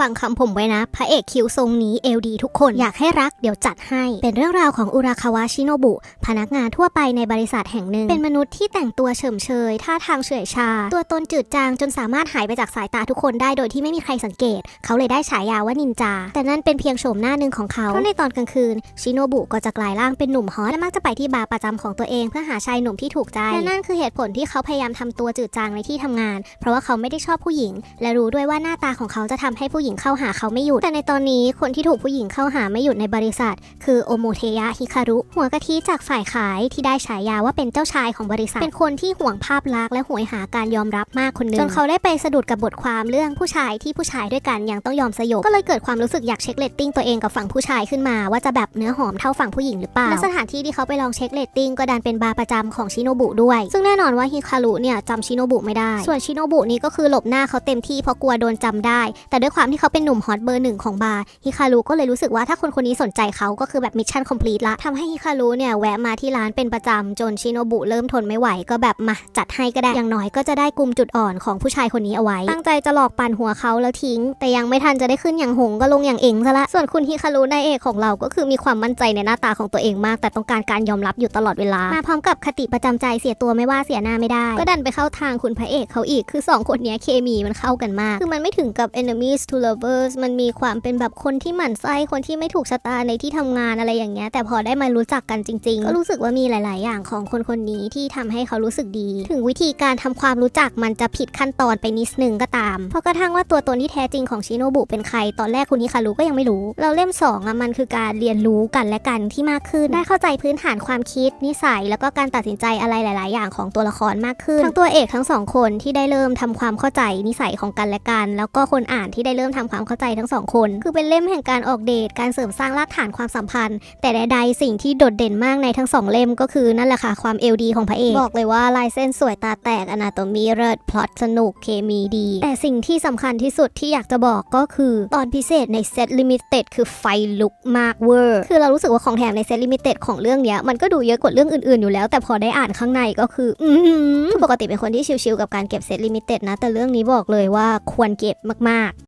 ฟังคำผมไว้นะ พระเอกคิวทรงนี้เอลดีทุกคนอยากให้รักเดี๋ยวจัดให้ เป็นเรื่องราวของอุราคาวะชิโนบุ พนักงานทั่วไปในบริษัทแห่งหนึ่ง เป็นมนุษย์ที่แต่งตัวเฉมเชย ท่าทางเฉื่อยชา ตัวตนจืดจางจนสามารถหายไปจากสายตาทุกคนได้โดยที่ไม่มีใครสังเกต เขาเลยได้ฉายาว่านินจา แต่นั่นเป็นเพียงโฉมหน้าหนึ่งของเขาเพราะในตอนกลางคืนชิโนบุก็จะกลายร่างเป็นหนุ่มฮอตและมักจะไปที่บาร์ประจำของตัวเองเพื่อหาชายหนุ่มที่ถูกใจและนั่นคือเหตุผลที่เขาพยายามทำตัวจืดจางในที่ทำงาน เพราะว่าเขาไม่ได้ชอบผู้หญิง และรู้ด้วยว่าหน้าตาของเขาจะทำให้ผูู้้หญิงเข้าหาเขาไม่หยุด แต่ในตอนนี้คนที่ถูกผู้หญิงเข้าหาไม่หยุดในบริษัท คือโอโมเทยะฮิคารุ หัวกะทิจากฝ่ายขายที่ได้ฉายาว่าเป็นเจ้าชายของบริษัท เป็นคนที่ห่วงภาพลักษณ์และหวยหาการยอมรับมากคนนึงจนเขาได้ไปสะดุดกับบทความเรื่องผู้ชายที่ผู้ชายด้วยกันยังต้องยอมสยบก็เลยเกิดความรู้สึกอยากเช็คเรตติ้งตัวเองกับฝั่งผู้ชายขึ้นมาว่าจะแบบเนื้อหอมเท่าฝั่งผู้หญิงหรือเปล่าและสถานที่ที่เขาไปลองเช็คเรตติ้งก็ดันเป็นบาร์ประจำของชิโนบุด้วย ซึ่งแน่นอนว่าฮิคารุเนี่ยจำชิโนบุไม่ได้ ส่วนชิโนบุนี่ก็คือหลบหน้าเขาเต็มที่เพราะกลัวโดนจำได้ แต่ด้วยความที่เขาเป็นหนุ่มฮอตเบอร์หนึ่งของบาร์ฮิคารุก็เลยรู้สึกว่าถ้าคนคนนี้สนใจเขาก็คือแบบมิชชั่นคอมพลีทละทำให้ฮิคารุเนี่ยแวะมาที่ร้านเป็นประจำจนชิโนบุเริ่มทนไม่ไหวก็แบบมาจัดให้ก็ได้อย่างน้อยก็จะได้กลุ่มจุดอ่อนของผู้ชายคนนี้เอาไว้ ตั้งใจจะหลอกปั่นหัวเขาแล้วทิ้ง แต่ยังไม่ทันจะได้ขึ้นอย่างหงก็ลงอย่างเองซะละส่วนคุณฮิคารุนายเอกของเราก็คือมีความมั่นใจในหน้าตาของตัวเองมาก แต่ต้องการการยอมรับอยู่ตลอดเวลามาพร้อมกับคติประจำใจเสียตัวไม่ว่าเสียหน้าไม่ได้ ก็ดันไปเข้าทางคุณพระเอกเขาอีกคือสองคนนี้เคมีมันเข้ากันมาก คือมันไม่ถึงกับ enemies to lovers มันมีความเป็นแบบคนที่หมั่นไส้คนที่ไม่ถูกชะตาในที่ทำงานอะไรอย่างเงี้ยแต่พอได้มารู้จักกันจริง ๆ ก็รู้สึกว่ามีหลาย ๆ อย่างของคนคนนี้ที่ทำให้เขารู้สึกดี ถึงวิธีการทำความรู้จักมันจะผิดขั้นตอนไปนิดนึงก็ตาม เพราะกระทั่งว่าตัวตนที่แท้จริงของชิโนบุเป็นใคร ตอนแรกคุณฮิคารุก็ยังไม่รู้ เราเล่มสองอะมันคือการเรียนรู้กันและกันที่มากขึ้น ได้เข้าใจพื้นฐานความคิดนิสัยแล้วก็การตัดสินใจอะไรหลาย ๆ อย่างของตัวละครมากขึ้น ทั้งตัวเอกทั้งสองคนที่ได้เริ่มทำความเข้าใจนิสัยของกันและกัน แล้วก็คนอ่านที่ได้เริ่มทำความเข้าใจทั้งสองคน คือเป็นเล่มแห่งการออกเดทการเสริมสร้างรากฐานความสัมพันธ์ แต่ใดๆสิ่งที่โดดเด่นมากในทั้งสองเล่มก็คือนั่นแหละค่ะความเอลดีของพระเอกบอกเลยว่าลายเส้นสวยตาแตกอนาโตมีเลิศพล็อตสนุกเคมีดี แต่สิ่งที่สำคัญที่สุดที่อยากจะบอกก็คือตอนพิเศษในเซตลิมิเต็ดคือไฟลุกมากเวอร์คือเรารู้สึกว่าของแถมในเซตลิมิเต็ดของเรื่องเนี้ยมันก็ดูเยอะกว่าเรื่องอื่นๆอยู่แล้ว แต่พอได้อ่านข้างในก็คืออือปกติเป็นคนที่ชิลๆกับการเก็บเซตลิมิเต็ดนะแต่เรื่องนี้บอกเลยว่าควรเก็บมากๆ